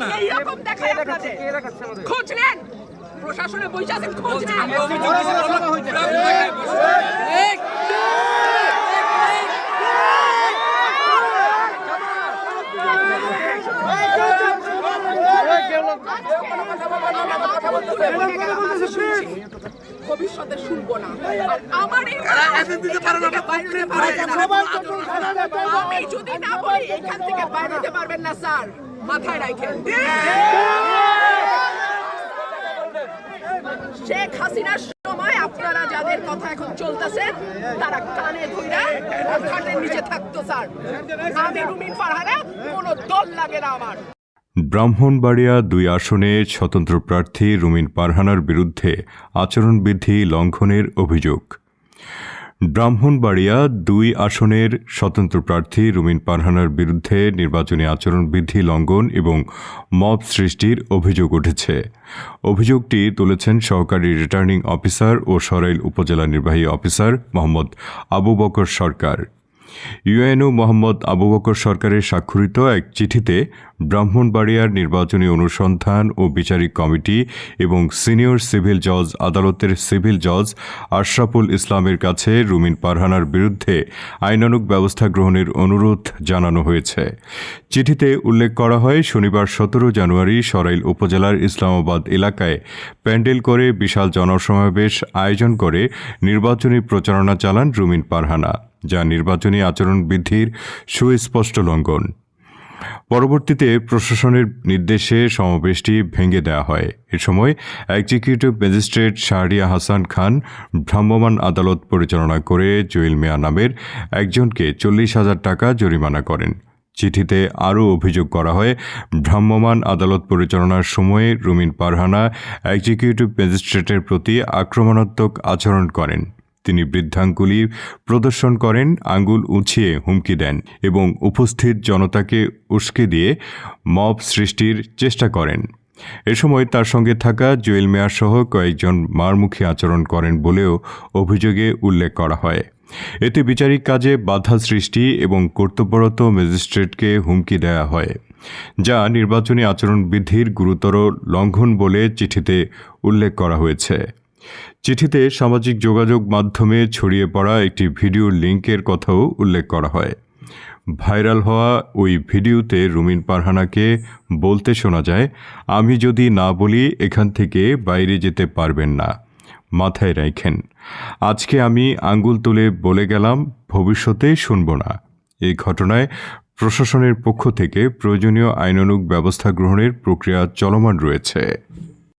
না। এইরকম দেখায় আপনাদের। খোঁজ নেন। প্রশাসনে বসে আছেন খোঁজ নেন। ভবিষ্যতে শুনব না। আর আমার বাইরে পারবেন না। আমি যদি না বলি এখান থেকে বাইরে যেতে পারবেন না স্যার। মাথায় রাখেন শেখ হাসিনার সময় আপনারা যাদের কথা এখন চলতেছে তারা কানে ধইরা খাটের নিচে থাকতো স্যার। আমি রুমিন ফারহানা কোনো দল লাগে না আমার। ব্রাহ্মণবাড়িয়া দুই আসনে স্বতন্ত্র প্রার্থী রুমিন পারহানার বিরুদ্ধে আচরণবিধি লঙ্ঘনের অভিযোগ। ব্রাহ্মণবাড়িয়া দুই আসনের স্বতন্ত্র প্রার্থী রুমিন পারহানার বিরুদ্ধে নির্বাচনী আচরণবিধি লঙ্ঘন এবং মব সৃষ্টির অভিযোগ উঠেছে। অভিযোগটি তুলেছেন সহকারী রিটার্নিং অফিসার ও সরাইল উপজেলা নির্বাহী অফিসার মোহাম্মদ আবু বকর সরকার। ইউএনও মোহাম্মদ আবু বকর সরকারের স্বাক্ষরিত এক চিঠিতে ব্রাহ্মণবাড়িয়ার নির্বাচনী অনুসন্ধান ও বিচারিক কমিটি এবং সিনিয়র সিভিল জজ, আদালতের সিভিল জজ আশরাফুল ইসলামের কাছে রুমিন পারহানার বিরুদ্ধে আইনানুগ ব্যবস্থা গ্রহণের অনুরোধ জানানো হয়েছে। চিঠিতে উল্লেখ করা হয়, শনিবার সতেরো জানুয়ারি সরাইল উপজেলার ইসলামাবাদ এলাকায় প্যান্ডেল করে বিশাল জনসমাবেশ আয়োজন করে নির্বাচনী প্রচারণা চালান রুমিন পারহানা। যা নির্বাচনী আচরণবিধির সুস্পষ্ট লঙ্ঘন। পরবর্তীতে প্রশাসনের নির্দেশে সমাবেশটি ভেঙে দেওয়া হয়। এ সময় এক্সিকিউটিভ ম্যাজিস্ট্রেট শাহরিয়া হাসান খান ভ্রাম্যমাণ আদালত পরিচালনা করে জুয়েল মিয়া নামের একজনকে চল্লিশ হাজার টাকা জরিমানা করেন। চিঠিতে আরও অভিযোগ করা হয়, ভ্রাম্যমাণ আদালত পরিচালনার সময়ে রুমিন পারহানা এক্সিকিউটিভ ম্যাজিস্ট্রেটের প্রতি আক্রমণাত্মক আচরণ করেন। তিনি বৃদ্ধাঙ্গুলি প্রদর্শন করেন, আঙ্গুল উঁচিয়ে হুমকি দেন এবং উপস্থিত জনতাকে উস্কে দিয়ে মব সৃষ্টির চেষ্টা করেন। এ সময় তার সঙ্গে থাকা জুয়েল মেয়ার সহ কয়েকজন মারমুখী আচরণ করেন বলেও অভিযোগে উল্লেখ করা হয়। এতে বিচারিক কাজে বাধা সৃষ্টি এবং কর্তব্যরত ম্যাজিস্ট্রেটকে হুমকি দেওয়া হয়, যা নির্বাচনী আচরণবিধির গুরুতর লঙ্ঘন বলে চিঠিতে উল্লেখ করা হয়েছে। চিঠিতে সামাজিক যোগাযোগ মাধ্যমে ছড়িয়ে পড়া একটি ভিডিও লিঙ্কের কথাও উল্লেখ করা হয়। ভাইরাল হওয়া ওই ভিডিওতে রুমিন পারহানাকে বলতে শোনা যায়, আমি যদি না বলি, এখান থেকে বাইরে যেতে পারবেন না। মাথায় রাখেন, আজকে আমি আঙ্গুল তুলে বলে গেলাম, ভবিষ্যতে শুনব না। এই ঘটনায় প্রশাসনের পক্ষ থেকে প্রয়োজনীয় আইনানুগ ব্যবস্থা গ্রহণের প্রক্রিয়া চলমান রয়েছে।